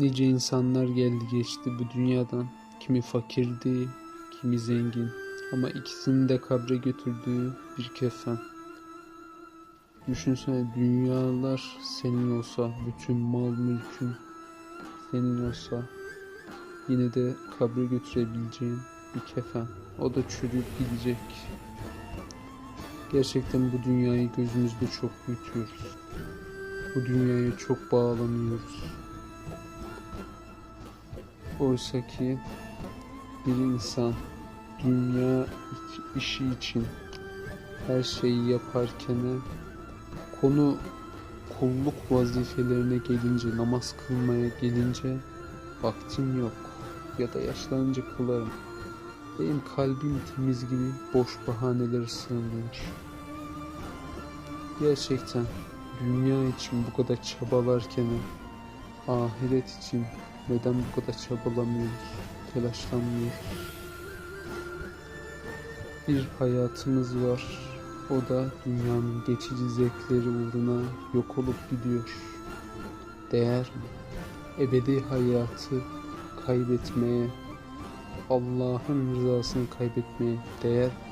Nice insanlar geldi geçti bu dünyadan. Kimi fakirdi, kimi zengin. Ama ikisini de kabre götürdüğü bir kefen. Düşünsene dünyalar senin olsa, bütün mal mülkün senin olsa yine de kabre götürebileceğin bir kefen. O da çürüyüp gidecek. Gerçekten bu dünyayı gözümüzde çok büyütüyoruz. Bu dünyaya çok bağlanıyoruz. Oysa ki bir insan dünya işi için her şeyi yaparken konu kulluk vazifelerine gelince, namaz kılmaya gelince vaktim yok ya da yaşlanınca kılarım. Benim kalbim temiz gibi boş bahanelere sığınmış. Gerçekten dünya için bu kadar çabalarken ahiret için neden bu kadar çabalamıyoruz, telaşlanmıyoruz? Bir hayatımız var. O da dünyanın geçici zevkleri uğruna yok olup gidiyor. Değer mi? Ebedi hayatı kaybetmeye, Allah'ın rızasını kaybetmeye değer mi?